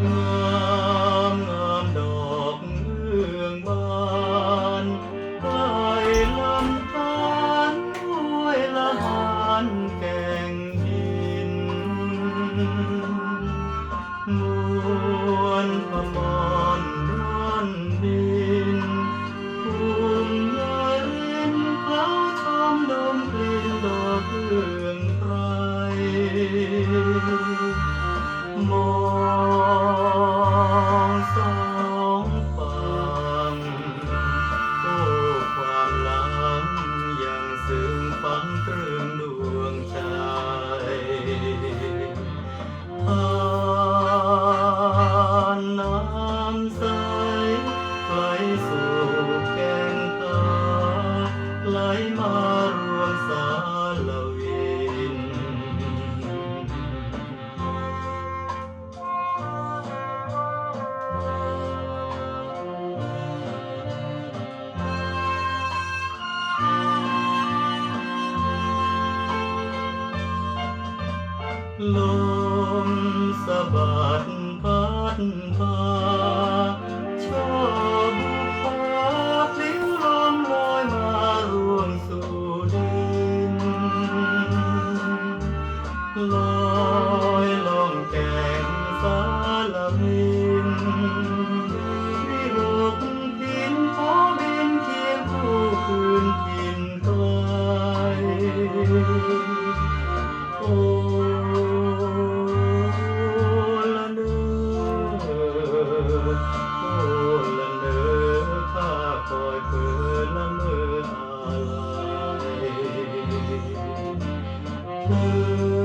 Lord. นเรื่องดวงใจ ลมสะบัดพัดพา Thank you.